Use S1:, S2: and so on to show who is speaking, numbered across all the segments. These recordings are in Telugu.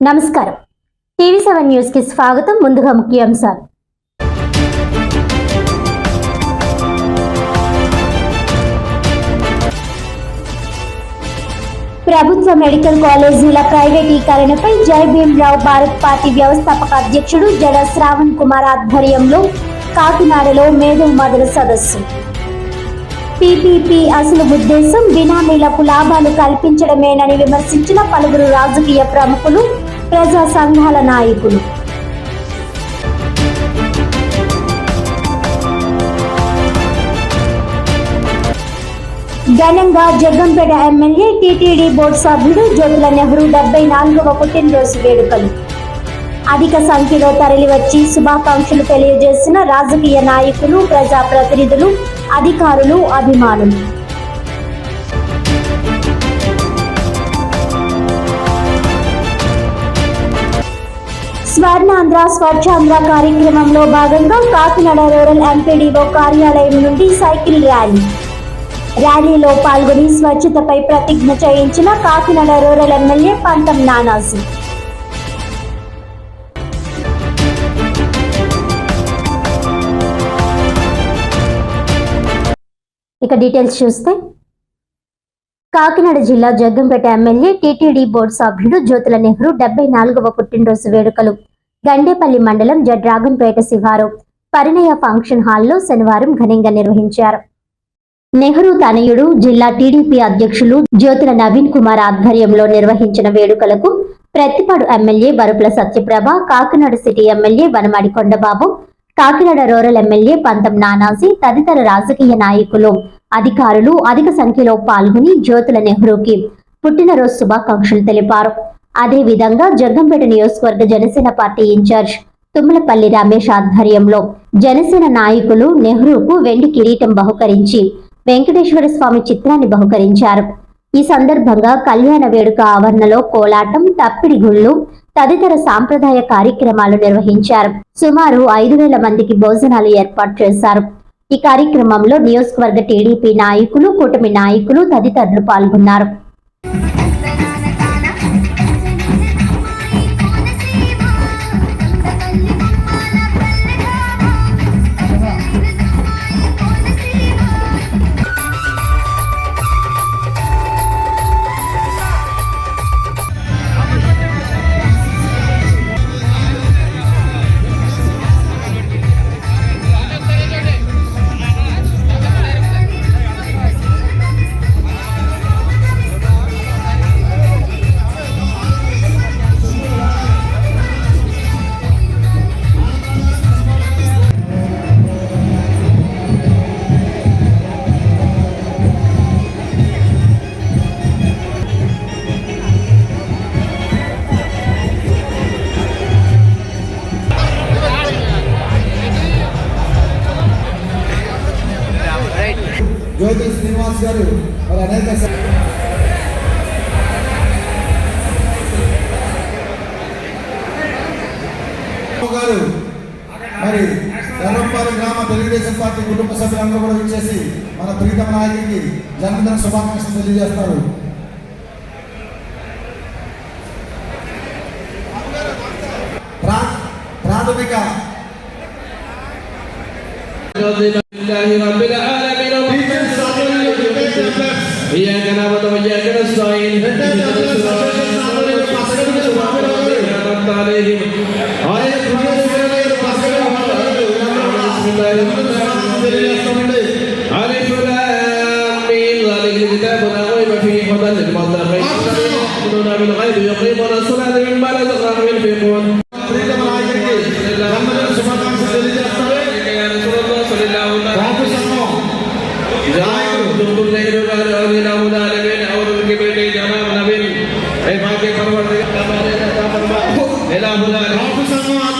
S1: నమస్కారం. టీవీ సెవెన్ న్యూస్కి స్వాగతం. ముందుగా ముఖ్యాంశాలు. ప్రభుత్వ మెడికల్ కాలేజీల ప్రైవేటీకరణపై జై భీమ్రావు భారత్ పార్టీ వ్యవస్థాపక అధ్యక్షుడు జడ శ్రావణ్ కుమార్ ఆధ్వర్యంలో కాకినాడలో మేధో మదల సదస్సు. పీపీపీ అసలు ఉద్దేశం బినామీలకు లాభాలు కల్పించడమేనని విమర్శించిన పలువురు రాజకీయ ప్రముఖులు ప్రజా సంఘాల నాయకులు. ఘనంగా జగ్గంపేట ఎమ్మెల్యే టీటీడీ బోర్డు సభ్యుడు జ్యోతుల నెహ్రూ డెబ్బై నాలుగవ పుట్టినరోజు వేడుకలు. అధిక సంఖ్యలో తరలివచ్చి శుభాకాంక్షలు తెలియజేసిన రాజకీయ నాయకులు ప్రజాప్రతినిధులు అధికారులు అభిమానులు. స్వర్ణాంధ్ర స్వచ్ఛాంధ్ర కార్యక్రమంలో భాగంగా కాకినాడ రూరల్ ఎంపీడీఓ కార్యాలయం నుండి సైకిల్ ర్యాలీ. ర్యాలీలో పాల్గొని స్వచ్ఛతపై ప్రతిజ్ఞ చేయించిన కాకినాడ రూరల్ ఎమ్మెల్యే పంతం నానాజీ. ఇక డీటెయిల్స్ చూస్తే కాకినాడ జిల్లా జగ్గంపేట ఎమ్మెల్యే టీటీడీ బోర్డు సభ్యుడు జ్యోతుల నెహ్రూ డెబ్బై నాలుగవ పుట్టినరోజు వేడుకలు. గండేపల్లి మండలం జడ్రాగంపేట శివారు పరిణయ ఫంక్షన్ హాల్లో శనివారం ఘనంగా నిర్వహించారు. నెహ్రూ తనయుడు జిల్లా టీడీపీ అధ్యక్షులు జ్యోతుల నవీన్ కుమార్ ఆధ్వర్యంలో నిర్వహించిన వేడుకలకు Prathipadu MLA Varupula Satyaprabha Kakinada city MLA Vanamadi Kondababu Kakinada rural MLA Pantham Nanaji తదితర రాజకీయ నాయకులు అధికారులు అధిక సంఖ్యలో పాల్గొని జ్యోతుల నెహ్రూకి పుట్టినరోజు శుభాకాంక్షలు తెలిపారు. అదే విధంగా జగ్గంపేట నియోజకవర్గ జనసేన పార్టీ ఇన్ఛార్జ్ తుమ్మలపల్లి రమేష్ ఆధ్వర్యంలో జనసేన నాయకులు నెహ్రూకు వెండి కిరీటం బహుకరించి వెంకటేశ్వర స్వామి చిత్రాన్ని బహుకరించారు. ఈ సందర్భంగా కళ్యాణ వేడుక ఆవరణలో కోలాటం తప్పిడి గుళ్ళు తదితర సాంప్రదాయ కార్యక్రమాలు నిర్వహించారు. సుమారు ఐదు వేల మందికి భోజనాలు ఏర్పాటు చేశారు. ఈ కార్యక్రమంలో నియోజకవర్గ టీడీపీ నాయకులు కూటమి నాయకులు తదితరులు పాల్గొన్నారు.
S2: జ్యోతి శ్రీనివాస్ గారు మరి అనేక గారు మరి ఎర్రంపాలి గ్రామ తెలుగుదేశం పార్టీ కుటుంబ సభ్యులందరూ కూడా వచ్చేసి మన ప్రీతమ నాయకుడికి జన్మదిన శుభాకాంక్షలు తెలియజేస్తారు. ప్రాథమిక
S3: إياك نعبد وإياك نستعين اهدنا الصراط المستقيم صراط الذين أنعمت عليهم غير المغضوب عليهم ولا الضالين بسم الله ألف لام ميم ذلك الكتاب لا ريب فيه هدى للمتقين الذين يؤمنون بالغيب يقيمون الصلاة مما رزقناهم ينفقون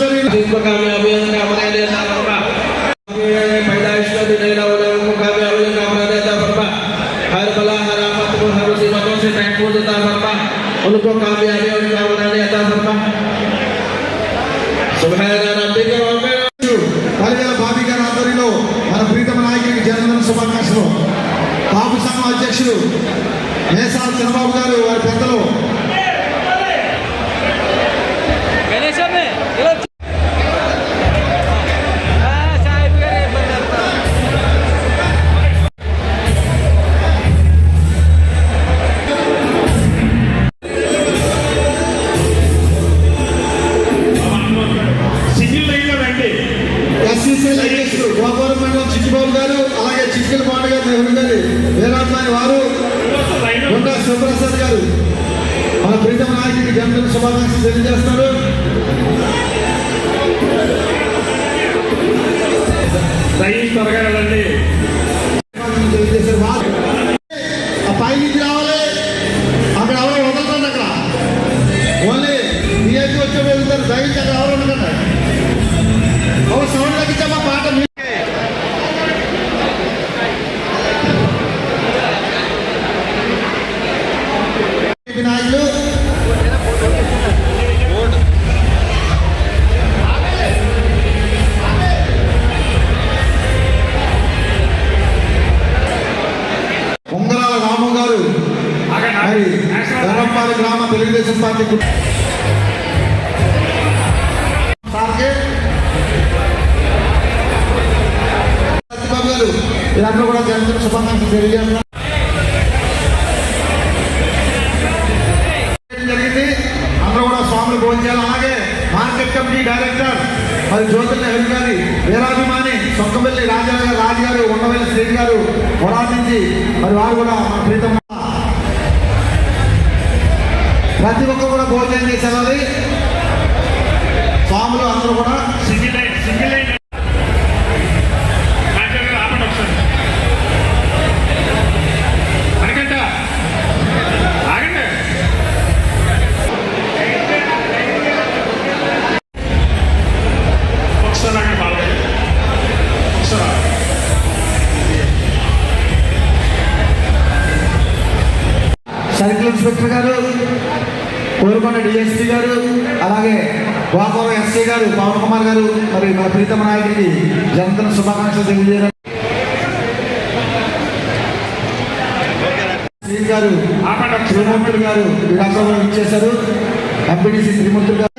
S2: సంఘం ఆధ్వర్యంలో
S3: उनको कामयाबी और कामरानी अता फरमा सुभान रब्बिक रब्बिल
S2: పలివేల బాబీ గారి ఆధ్వర్యంలో మన ప్రీతమ నాయకుడికి జన్మదిన శుభాకాంక్షలు కాపు సంఘం అధ్యక్షులు మేసాల చంద్రబాబు గారు వారి పెద్దలు బాబు
S3: గారు అలాగే చిక్కిల
S2: పాట గారు నెహ్రూ గారి వీరాత్మాని వారు గుండా సుబ్రసాద్ గారు. మన ప్రీతం నాయకుడికి జనరల్ శుభాకాంక్షలు తెలియజేస్తున్నారు దయచేసి త్వరగా వెళ్ళండి. వారి గ్రామ తెలుగుదేశం పార్టీ కు- సార్కి గారు వీరందరూ కూడా జన్మదిన శుభాకాంక్షలు తెలియజేస్తున్నారు. జరిగింది? అందరూ కూడా స్వాములు భోజనాలు అలాగే మార్కెట్ కమిటీ డైరెక్టర్ మరి జ్యోతిర్ల హరి గారి వీరాభిమాని సొక్కవెల్లి రాజా రాజు గారు ఉండవల్లి శ్రీ గారు వరాల నుంచి మరి వారు కూడా ప్రీతం ప్రతి ఒక్కరు కూడా భోజనం చేసేవారి స్వాములు అందరూ కూడా కోరుకొండ గారు అలాగే గోకవరం ఎస్సీ గారు పవన్ కుమార్ గారు మరి మన ప్రీతమ నాయకుడికి జన్మదిన శుభాకాంక్షలు తెలియజేయడం. గారు
S3: ఆపండి
S2: శ్రీమూర్తులు గారు వీరందరూ ఇచ్చేశారు. ఎంపీడీసీ శ్రీమూర్తులు గారు.